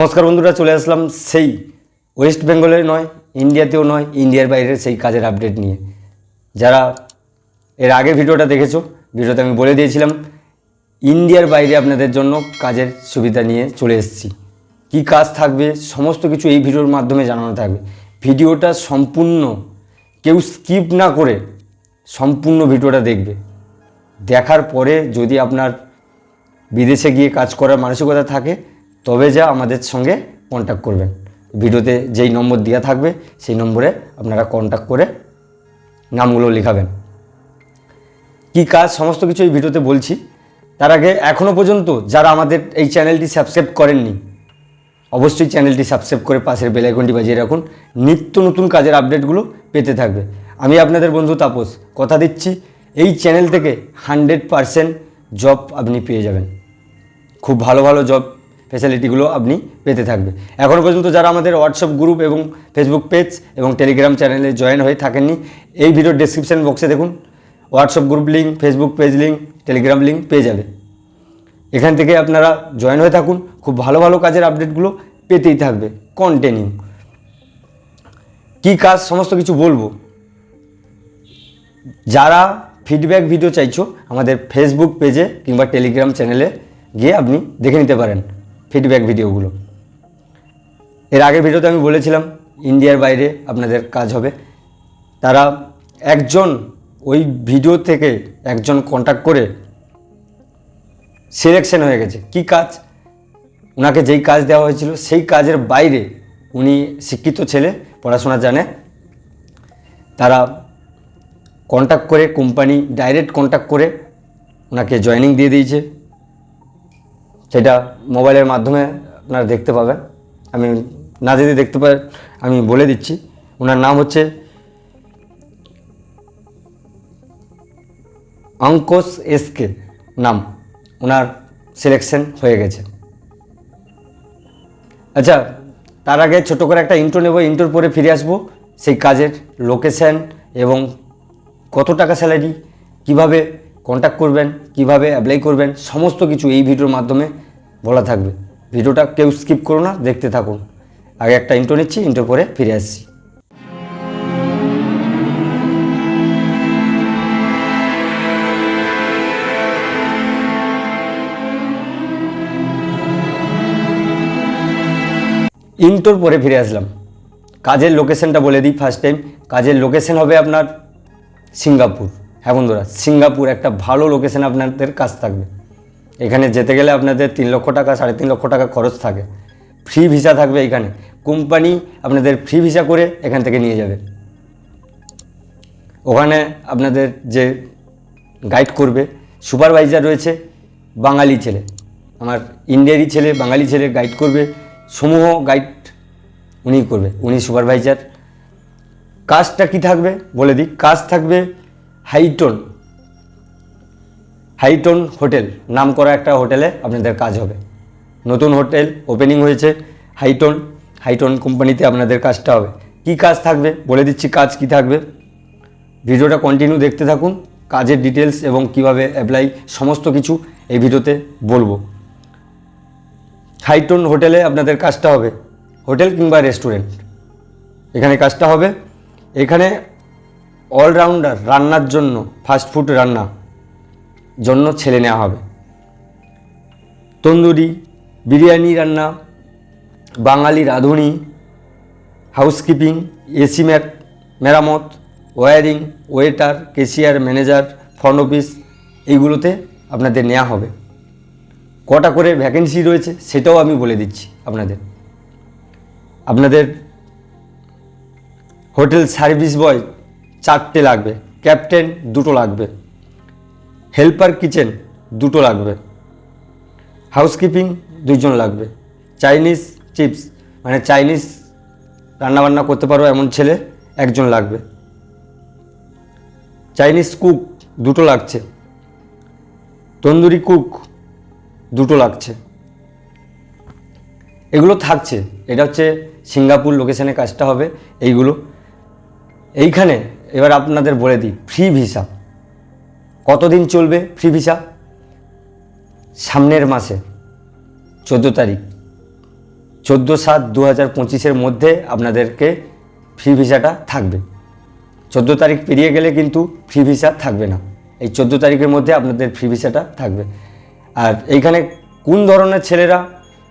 নমস্কার বন্ধুরা, চলে আসলাম সেই ওয়েস্ট বেঙ্গলে নয় ইন্ডিয়াতেও নয় ইন্ডিয়ার বাইরের সেই কাজের আপডেট নিয়ে। যারা এর আগে ভিডিওটা দেখেছ, ভিডিওতে আমি বলে দিয়েছিলাম ইন্ডিয়ার বাইরে আপনাদের জন্য কাজের সুবিধা নিয়ে চলে এসেছি। কী কাজ থাকবে, সমস্ত কিছু এই ভিডিওর মাধ্যমে জানানো থাকবে। ভিডিওটা সম্পূর্ণ, কেউ স্কিপ না করে সম্পূর্ণ ভিডিওটা দেখবে। দেখার পরে যদি আপনার বিদেশে গিয়ে কাজ করার মানসিকতা থাকে তবে যা আমাদের সঙ্গে কন্ট্যাক্ট করবেন। ভিডিওতে যেই নম্বর দেওয়া থাকবে, সেই নম্বরে আপনারা কন্ট্যাক্ট করে নামগুলো লেখাবেন। কী কাজ, সমস্ত কিছু এই ভিডিওতে বলছি। তার আগে এখনও পর্যন্ত যারা আমাদের এই চ্যানেলটি সাবস্ক্রাইব করেননি, অবশ্যই চ্যানেলটি সাবস্ক্রাইব করে পাশের বেল আইকনটি বাজিয়ে রাখুন। নিত্য নতুন কাজের আপডেটগুলো পেতে থাকবে। আমি আপনাদের বন্ধু তাপস, কথা দিচ্ছি, এই চ্যানেল থেকে হান্ড্রেড পারসেন্ট জব আপনি পেয়ে যাবেন। খুব ভালো ভালো জব। ফেসিলিটিগুলো আপনি পেতে থাকবে। এখনও পর্যন্ত যারা আমাদের হোয়াটসঅ্যাপ গ্রুপ এবং ফেসবুক পেজ এবং টেলিগ্রাম চ্যানেলে জয়েন হয়ে থাকেননি, এই ভিডিওর ডেসক্রিপশন বক্সে দেখুন। WhatsApp group link Facebook page link Telegram link পেয়ে যাবে। এখান থেকে আপনারা জয়েন হয়ে থাকুন। খুব ভালো ভালো কাজের আপডেটগুলো পেতেই থাকবে। কন্টিনিউ কী কাজ, সমস্ত কিছু বলব। যারা ফিডব্যাক ভিডিও চাইছো, আমাদের ফেসবুক পেজে কিংবা টেলিগ্রাম চ্যানেলে গিয়ে আপনি দেখে নিতে পারেন। ফিডব্যাক ভিডিওগুলো এর আগের ভিডিওতে আমি বলেছিলাম, ইন্ডিয়ার বাইরে আপনাদের কাজ হবে। তারা একজন ওই ভিডিও থেকে একজন কন্ট্যাক্ট করে সিলেকশন হয়ে গেছে। কি কাজ? ওনাকে যেই কাজ দেওয়া হয়েছিল, সেই কাজের বাইরে উনি শিক্ষিত ছেলে, পড়াশোনা জানে। তারা কন্ট্যাক্ট করে কোম্পানি ডাইরেক্ট কন্ট্যাক্ট করে ওনাকে জয়েনিং দিয়ে দিয়েছে। সেটা মোবাইলের মাধ্যমে আপনারা দেখতে পাবেন। আমি না যদি দেখতে পাই, আমি বলে দিচ্ছি। ওনার নাম হচ্ছে অঙ্কোস এসকে নাম। ওনার সিলেকশন হয়ে গেছে। আচ্ছা তার আগে ছোটো করে একটা ইন্টো নেব। ইন্টোর পরে ফিরে আসব। সেই কাজের লোকেশন এবং কত টাকা স্যালারি কীভাবে কন্ট্যাক্ট করবেন, কীভাবে অ্যাপ্লাই করবেন, সমস্ত কিছু এই ভিডিওর মাধ্যমে বলা থাকবে। ভিডিওটা কেউ স্কিপ করো না, দেখতে থাকুন। আগে একটা ইন্টো নিচ্ছি ইন্টোর পরে ফিরে আসছি। ইন্টোর পরে ফিরে আসলাম। কাজের লোকেশনটা বলে দিই ফার্স্ট টাইম কাজের লোকেশন হবে আপনার সিঙ্গাপুর। হ্যাঁ বন্ধুরা, সিঙ্গাপুর একটা ভালো লোকেশন আপনাদের কাজ থাকবে। এখানে যেতে গেলে আপনাদের তিন লক্ষ টাকা, সাড়ে তিন লক্ষ টাকা খরচ থাকে। ফ্রি ভিসা থাকবে এখানে। কোম্পানি আপনাদের ফ্রি ভিসা করে এখান থেকে নিয়ে যাবে। ওখানে আপনাদের যে গাইড করবে সুপারভাইজার রয়েছে বাঙালি ছেলে। আমার ইন্ডিয়ারই ছেলে, বাঙালি ছেলে গাইড করবে, সমূহ গাইড উনি করবে, উনি সুপারভাইজার কাজটা কি থাকবে? বলে দিই কাজ থাকবে হাইটোন। হাইটন হোটেল, নাম করা একটা হোটেলে আপনাদের কাজ হবে। নতুন হোটেল ওপেনিং হয়েছে, হাইটন, হাইটোন কোম্পানিতে আপনাদের কাজটা হবে। কি কাজ থাকবে? বলে দিচ্ছি কাজ কি থাকবে। ভিডিওটা কন্টিনিউ দেখতে থাকুন, কাজের ডিটেলস এবং কীভাবে অ্যাপ্লাই সমস্ত কিছু এই ভিডিওতে বলব। হাইটন হোটেলে আপনাদের কাজটা হবে, হোটেল কিংবা রেস্টুরেন্ট এখানে কাজটা হবে। এখানে অলরাউন্ডার রান্নার জন্য ফাস্টফুড রান্না জন্য ছেলে নেওয়া হবে। তন্দুরি, বিরিয়ানি রান্না বাঙালি রাঁধুনি হাউসকিপিং এসি ম্যাপ মেরামত wiring waiter cashier manager front office এইগুলোতে আপনাদের নেওয়া হবে। কটা করে ভ্যাকেন্সি রয়েছে সেটাও আমি বলে দিচ্ছি আপনাদের। আপনাদের হোটেল সার্ভিস বয় চারটে লাগবে। ক্যাপ্টেন দুটো লাগবে। হেল্পার কিচেন দুটো লাগবে। হাউসকিপিং দুইজন লাগবে। চাইনিজ চিপস মানে চাইনিজ রান্নাবান্না করতে পারো এমন ছেলে একজন লাগবে। চাইনিজ কুক দুটো লাগছে। তন্দুরি কুক দুটো লাগছে। এগুলো থাকছে। এটা হচ্ছে সিঙ্গাপুর লোকেশনে কাজটা হবে এইগুলো। এইখানে এবার আপনাদের বলে দিই ফ্রি ভিসা কতদিন চলবে ফ্রি ভিসা সামনের মাসে, চোদ্দ তারিখ। চোদ্দ সাত দু হাজার পঁচিশের মধ্যে আপনাদেরকে ফ্রি ভিসাটা থাকবে। চোদ্দ তারিখ পেরিয়ে গেলে কিন্তু ফ্রি ভিসা থাকবে না। এই চোদ্দ তারিখের মধ্যে আপনাদের ফ্রি ভিসাটা থাকবে। আর এইখানে কোন ধরনের ছেলেরা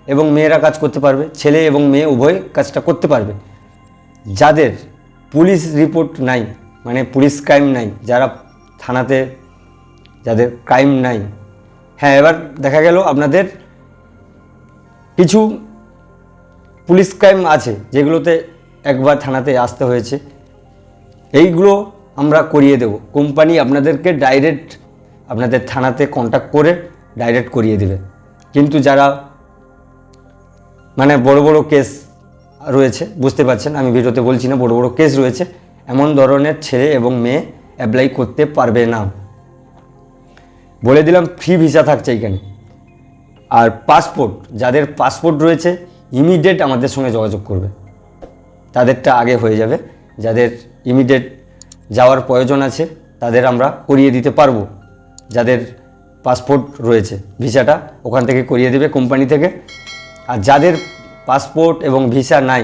এবং মেয়েরা কাজ করতে পারবে, ছেলে এবং মেয়ে উভয় কাজটা করতে পারবে? যাদের পুলিশ রিপোর্ট নাই মানে পুলিশ ক্রাইম নাই, যারা থানাতে যাদের ক্রাইম নাই। হ্যাঁ এবার দেখা গেল আপনাদের কিছু পুলিশ ক্রাইম আছে, যেগুলোতে একবার থানাতে আসতে হয়েছে। এইগুলো আমরা করিয়ে দেব। কোম্পানি আপনাদেরকে ডাইরেক্ট আপনাদের থানাতে কন্ট্যাক্ট করে ডাইরেক্ট করিয়ে দেবে। কিন্তু যারা মানে বড় বড় কেস রয়েছে, বুঝতে পারছেন, আমি ভিডিওতে বলছি না, বড় বড় কেস রয়েছে এমন ধরনের ছেলে এবং মেয়ে অ্যাপ্লাই করতে পারবে না। বলে দিলাম ফ্রি ভিসা থাকছে এখানে। আর পাসপোর্ট যাদের পাসপোর্ট রয়েছে ইমিডিয়েট আমাদের সঙ্গে যোগাযোগ করবে। তাদেরটা আগে হয়ে যাবে। যাদের ইমিডিয়েট যাওয়ার প্রয়োজন আছে, তাদের আমরা করিয়ে দিতে পারব। যাদের পাসপোর্ট রয়েছে, ভিসাটা ওখান থেকে করিয়ে দেবে কোম্পানি থেকে। আর যাদের পাসপোর্ট এবং ভিসা নাই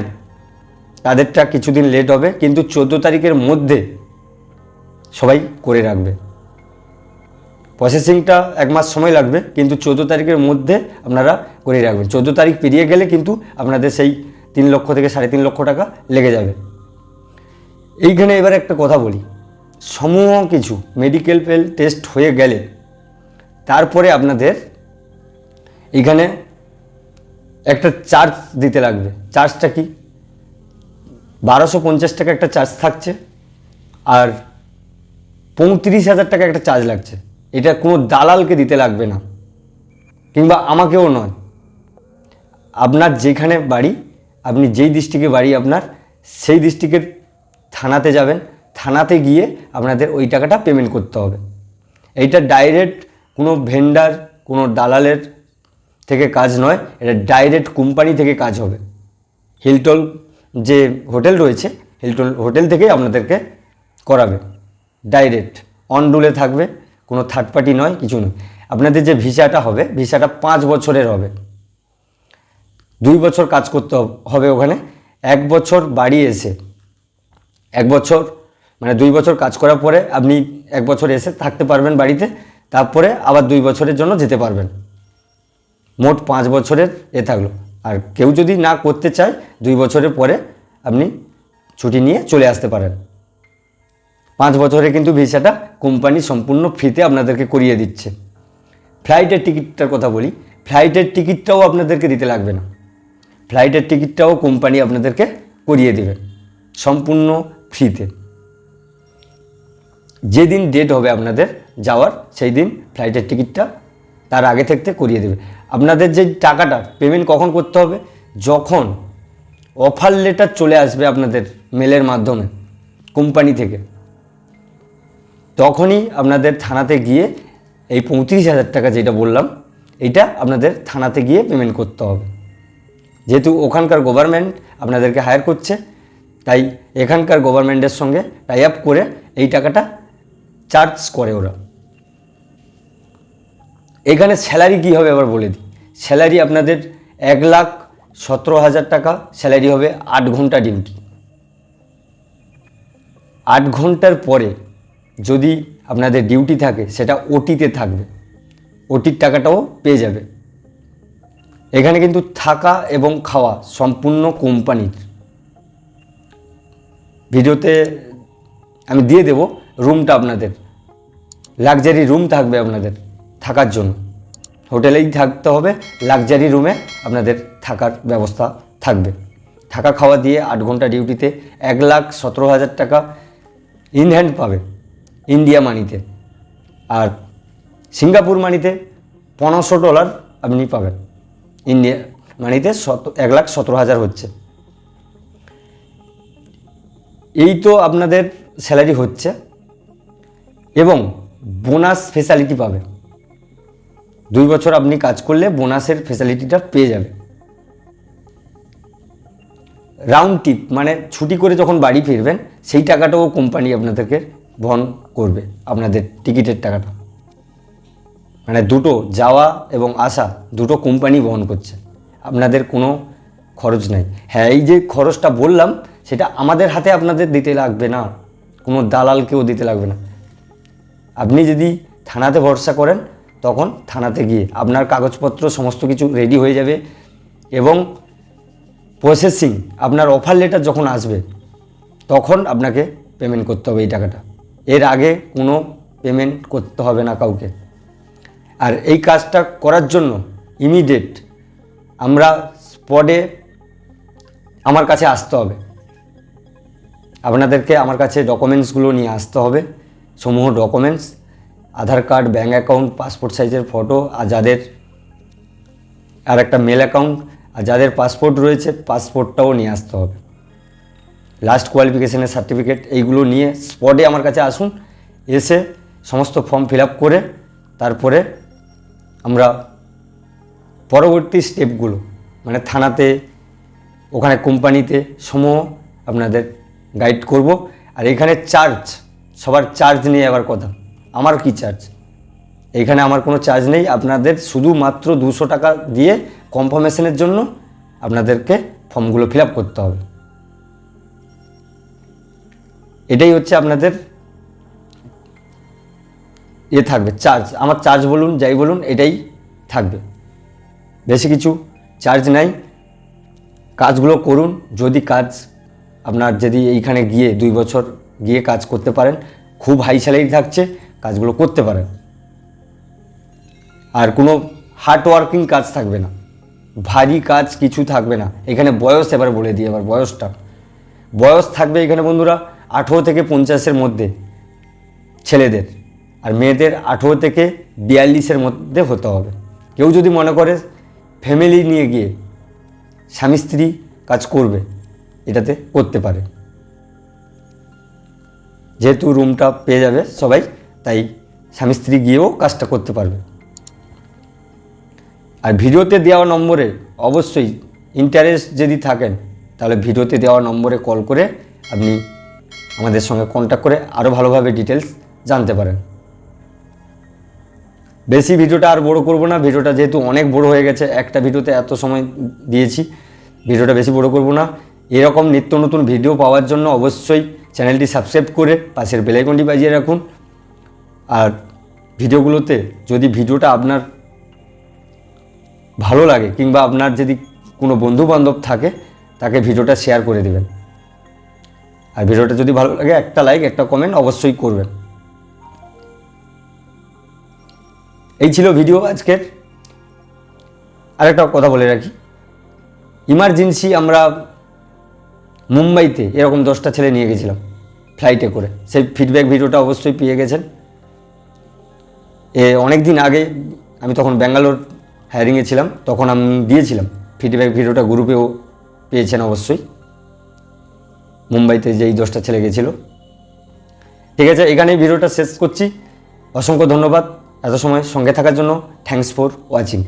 তাদেরটা কিছুদিন লেট হবে, কিন্তু চোদ্দ তারিখের মধ্যে সবাই করে রাখবে। প্রসেসিংটা এক মাস সময় লাগবে, কিন্তু চোদ্দ তারিখের মধ্যে আপনারা করে রাখবেন। চোদ্দ তারিখ পেরিয়ে গেলে কিন্তু আপনাদের সেই তিন লক্ষ থেকে সাড়ে তিন লক্ষ টাকা লেগে যাবে। এইখানে এবার একটা কথা বলি। সমূহ কিছু মেডিকেল পেল টেস্ট হয়ে গেলে, তারপরে আপনাদের এখানে একটা চার্জ দিতে লাগবে। চার্জটা কি? বারোশো পঞ্চাশ টাকা একটা চার্জ থাকছে আর পঁয়ত্রিশ হাজার টাকা একটা চার্জ লাগছে। এটা কোনো দালালকে দিতে লাগবে না, কিংবা আমাকেও নয়। আপনার যেখানে বাড়ি, আপনি যেই ডিস্ট্রিক্টে বাড়ি আপনার, সেই ডিস্ট্রিক্টের থানাতে যাবেন, থানাতে গিয়ে আপনাদের ওই টাকাটা পেমেন্ট করতে হবে। এইটা ডাইরেক্ট কোনো ভেন্ডার কোনো দালালের থেকে কাজ নয়, এটা ডাইরেক্ট কোম্পানি থেকে কাজ হবে। হিলটল যে হোটেল রয়েছে হিলটল হোটেল থেকেই আপনাদেরকে করাবে। ডাইরেক্ট অন রুলে থাকবে, কোনো থার্ড পার্টি নয়, কিছু নয়। আপনাদের যে ভিসাটা হবে, ভিসাটা পাঁচ বছরের হবে। দুই বছর কাজ করতে হবে ওখানে। এক বছর বাড়ি এসে, এক বছর মানে দুই বছর কাজ করার পরে আপনি এক বছর এসে থাকতে পারবেন বাড়িতে, তারপরে আবার দুই বছরের জন্য যেতে পারবেন। মোট পাঁচ বছরের এ থাকল। আর কেউ যদি না করতে চায়, দুই বছরের পরে আপনি ছুটি নিয়ে চলে আসতে পারেন। পাঁচ বছরে কিন্তু ভিসাটা কোম্পানি সম্পূর্ণ ফ্রিতে আপনাদেরকে করিয়ে দিচ্ছে। ফ্লাইটের টিকিটটার কথা বলি, ফ্লাইটের টিকিটটাও আপনাদেরকে দিতে লাগবে না। ফ্লাইটের টিকিটটাও কোম্পানি আপনাদেরকে করিয়ে দেবে, সম্পূর্ণ ফ্রিতে। যেদিন ডেট হবে আপনাদের যাওয়ার, সেই দিন ফ্লাইটের টিকিটটা তার আগে থাকতে করিয়ে দেবে। আপনাদের যে টাকাটা পেমেন্ট কখন করতে হবে? যখন অফার লেটার চলে আসবে আপনাদের মেলের মাধ্যমে কোম্পানি থেকে, তখনই আপনাদের থানাতে গিয়ে এই পঁয়ত্রিশ হাজার টাকা যেটা বললাম এইটা আপনাদের থানাতে গিয়ে পেমেন্ট করতে হবে। যেহেতু ওখানকার গভর্নমেন্ট আপনাদেরকে হায়ার করছে, তাই এখানকার গভর্নমেন্টের সঙ্গে টাই আপ করে এই টাকাটা চার্জ করে ওরা। এখানে স্যালারি কী হবে আবার বলে দিই। স্যালারি আপনাদের এক লাখ সতেরো হাজার টাকা স্যালারি হবে আট ঘণ্টা ডিউটি আট ঘণ্টার পরে যদি আপনাদের ডিউটি থাকে, সেটা ওটিতে থাকবে। ওটির টাকাটাও পেয়ে যাবে। এখানে কিন্তু থাকা এবং খাওয়া সম্পূর্ণ কোম্পানির ভিডিওতে আমি দিয়ে দেব রুমটা আপনাদের। লাক্সারি রুম থাকবে আপনাদের। থাকার জন্য। হোটেলেই থাকতে হবে, লাক্সারি রুমে আপনাদের থাকার ব্যবস্থা থাকবে। থাকা খাওয়া দিয়ে আট ঘণ্টা ডিউটিতে এক লাখ সতেরো হাজার টাকা ইন হ্যান্ড পাবে ইন্ডিয়া মানিতে। আর সিঙ্গাপুর মানিতে পনেরোশো ডলার আপনি পাবেন। ইন্ডিয়া মানিতে শত এক লাখ সতেরো হাজার হচ্ছে। এই তো আপনাদের স্যালারি হচ্ছে এবং বোনাস ফেসিলিটি পাবে। দুই বছর আপনি কাজ করলে বোনাসের ফেসিলিটিটা পেয়ে যাবে রাউন্ড টিপ মানে ছুটি করে যখন বাড়ি ফিরবেন, সেই টাকাটাও কোম্পানি আপনাদেরকে বহন করবে, আপনাদের টিকিটের টাকাটা। মানে দুটো যাওয়া এবং আসা, দুটো কোম্পানি বহন করছে। আপনাদের কোনো খরচ নাই। হ্যাঁ এই যে খরচটা বললাম, সেটা আমাদের হাতে আপনাদের দিতে লাগবে না। কোনো দালালকেও দিতে লাগবে না। আপনি যদি থানাতে ভরসা করেন তখন থানাতে গিয়ে আপনার কাগজপত্র, সমস্ত কিছু রেডি হয়ে যাবে এবং প্রসেসিং আপনার অফার লেটার যখন আসবে, তখন আপনাকে পেমেন্ট করতে হবে এই টাকাটা। এর আগে কোনো পেমেন্ট করতে হবে না কাউকে। আর এই কাজটা করার জন্য ইমিডিয়েট আমরা স্পটে আমার কাছে আসতে হবে। আপনাদেরকে আমার কাছে ডকুমেন্টসগুলো নিয়ে আসতে হবে। সমূহ documents Aadhaar card, bank account, passport সাইজের ফটো, আর যাদের, আর একটা মেল অ্যাকাউন্ট, আর যাদের পাসপোর্ট রয়েছে, পাসপোর্টটাও নিয়ে আসতে হবে। লাস্ট কোয়ালিফিকেশনের সার্টিফিকেট এইগুলো নিয়ে স্পটে আমার কাছে আসুন, এসে সমস্ত ফর্ম ফিল আপ করে, তারপরে আমরা পরবর্তী স্টেপগুলো মানে থানাতে, ওখানে কোম্পানিতে, সমূহ আপনাদের গাইড করব। আর এখানে চার্জ সবার চার্জ নিয়ে আবার কথা। আমার কি চার্জ এইখানে আমার কোনো চার্জ নেই। আপনাদের শুধুমাত্র দুশো টাকা দিয়ে কনফার্মেশনের জন্য আপনাদেরকে ফর্মগুলো ফিল করতে হবে। এটাই হচ্ছে আপনাদের ইয়ে থাকবে চার্জ আমার চার্জ বলুন, যাই বলুন, এটাই থাকবে। বেশি কিছু চার্জ নাই। কাজগুলো করুন। যদি কাজ আপনার যদি এইখানে গিয়ে দুই বছর গিয়ে কাজ করতে পারেন, খুব হাই স্যালারি থাকছে। কাজগুলো করতে পারেন আর কোনো হার্ড ওয়ার্কিং কাজ থাকবে না। ভারী কাজ কিছু থাকবে না। এখানে বয়স এবার বলে দিই, এবার বয়সটা। বয়স থাকবে এখানে বন্ধুরা আঠেরো থেকে পঞ্চাশের মধ্যে ছেলেদের। আর মেয়েদের আঠেরো থেকে বিয়াল্লিশের মধ্যে হতে হবে। কেউ যদি মনে করে ফ্যামিলি নিয়ে গিয়ে স্বামী স্ত্রী কাজ করবে, এটাতে করতে পারে। যেহেতু রুমটা পেয়ে যাবে সবাই। তাই স্বামী স্ত্রী গিয়েও কাজটা করতে পারবে। আর ভিডিওতে দেওয়া নম্বরে অবশ্যই ইন্টারেস্ট যদি থাকেন, তাহলে ভিডিওতে দেওয়া নম্বরে কল করে আপনি আমাদের সঙ্গে কন্ট্যাক্ট করে আরও ভালোভাবে ডিটেলস জানতে পারেন। বেশি ভিডিওটা আর বড় করব না, ভিডিওটা যেহেতু অনেক বড় হয়ে গেছে, একটা ভিডিওতে এত সময় দিয়েছি, ভিডিওটা বেশি বড় করব না। এরকম নিত্য নতুন ভিডিও পাওয়ার জন্য অবশ্যই চ্যানেলটি সাবস্ক্রাইব করে পাশের বেলাইকনটি বাজিয়ে রাখুন। আর ভিডিওগুলোতে যদি ভিডিওটা আপনার ভালো লাগে কিংবা আপনার যদি কোনো বন্ধু বান্ধব থাকে, তাকে ভিডিওটা শেয়ার করে দেবেন। আর ভিডিওটা যদি ভালো লাগে, একটা লাইক একটা কমেন্ট অবশ্যই করবেন। এই ছিল ভিডিও আজকের। আরেকটা কথা বলে রাখি। ইমার্জেন্সি আমরা মুম্বাইতে এরকম দশটা ছেলে নিয়ে গেছিলাম ফ্লাইটে করে। সেই ফিডব্যাক ভিডিওটা অবশ্যই পেয়ে গেছেন। অনেক দিন আগে আমি তখন ব্যাঙ্গালোর হায়ারিংয়ে ছিলাম, তখন আমি দিয়েছিলাম ফিডব্যাক ভিডিওটা গ্রুপেও পেয়েছেন অবশ্যই। মুম্বাইতে যেই দশটা ছেলে গেছিল। ঠিক আছে, এখানেই ভিডিওটা শেষ করছি। অসংখ্য ধন্যবাদ এত সময় সঙ্গে থাকার জন্য। Thanks for watching